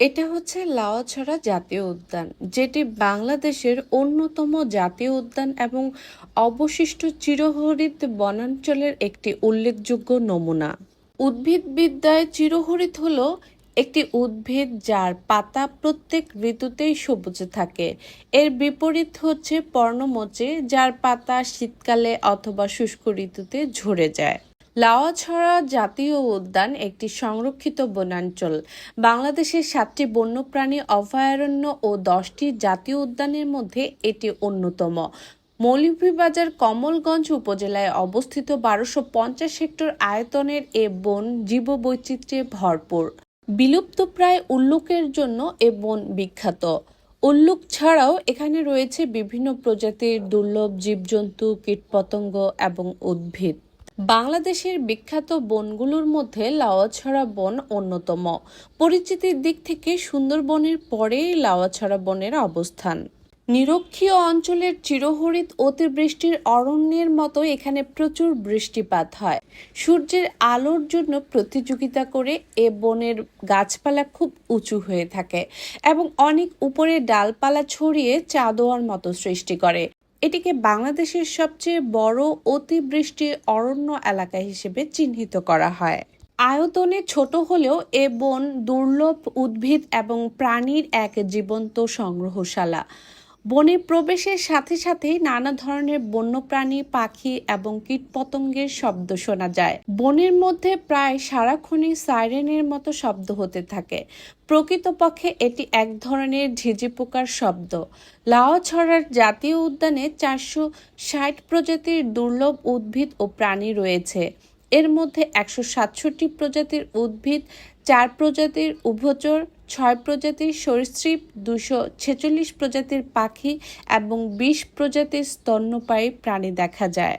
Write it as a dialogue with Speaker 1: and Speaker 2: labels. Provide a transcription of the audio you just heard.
Speaker 1: এটা হচ্ছে লাওয়াছড়া জাতীয় উদ্যান, যেটি বাংলাদেশের অন্যতম জাতীয় উদ্যান এবং অবশিষ্ট চিরহরিত বনাঞ্চলের একটি উল্লেখযোগ্য নমুনা। উদ্ভিদবিদ্যায় চিরহরিত হলো একটি উদ্ভিদ যার পাতা প্রত্যেক ঋতুতেই সবুজে থাকে। এর বিপরীত হচ্ছে পর্ণমোচী, যার পাতা শীতকালে অথবা শুষ্ক ঋতুতে ঝরে যায়। লাওয়াছড়া জাতীয় উদ্যান একটি সংরক্ষিত বনাঞ্চল। বাংলাদেশের সাতটি বন্যপ্রাণী অভয়ারণ্য ও দশটি জাতীয় উদ্যানের মধ্যে এটি অন্যতম। মৌলভীবাজার কমলগঞ্জ উপজেলায় অবস্থিত বারোশো পঞ্চাশ হেক্টর আয়তনের এ বন জীববৈচিত্র্যে ভরপুর। বিলুপ্তপ্রায় উল্লুকের জন্য এ বন বিখ্যাত। উল্লুক ছাড়াও এখানে রয়েছে বিভিন্ন প্রজাতির দুর্লভ জীবজন্তু, কীটপতঙ্গ এবং উদ্ভিদ। বাংলাদেশের বিখ্যাত বনগুলোর মধ্যে লাওয়াছড়া বন অন্যতম। পরিচিতির দিক থেকে সুন্দরবনের পরেই লাওয়াছড়া বনের অবস্থান। নিরক্ষীয় অঞ্চলের চিরহরিত অতিবৃষ্টির অরণ্যের মতো এখানে প্রচুর বৃষ্টিপাত হয়। সূর্যের আলোর জন্য প্রতিযোগিতা করে এ বনের গাছপালা খুব উঁচু হয়ে থাকে এবং অনেক উপরে ডালপালা ছড়িয়ে চাঁদোয়ার মতো সৃষ্টি করে। এটিকে বাংলাদেশের সবচেয়ে বড় অতিবৃষ্টি অরণ্য এলাকা হিসেবে চিহ্নিত করা হয়। আয়তনে ছোট হলেও এ বন দুর্লভ উদ্ভিদ এবং প্রাণীর এক জীবন্ত সংগ্রহশালা। বনে প্রবেশের সাথে সাথেই নানা ধরনের বন্যপ্রাণী, পাখি এবং কীটপতঙ্গের শব্দ শোনা যায়। বনের মধ্যে প্রায় সারাক্ষণই সাইরেনের মতো শব্দ হতে থাকে। প্রকৃতপক্ষে এটি এক ধরনের ঝিঝি পোকার শব্দ। লাওয়াছড়ার জাতীয় উদ্যানে চারশো ষাট প্রজাতির দুর্লভ উদ্ভিদ ও প্রাণী রয়েছে। এর মধ্যে একশো সাতষট্টি প্রজাতির উদ্ভিদ, চার প্রজাতির উভচর, ছয় প্রজাতির সরীসৃপ দুশো ছেচল্লিশ প্রজাতির পাখি এবং বিশ প্রজাতির স্তন্যপায়ী প্রাণী দেখা যায়।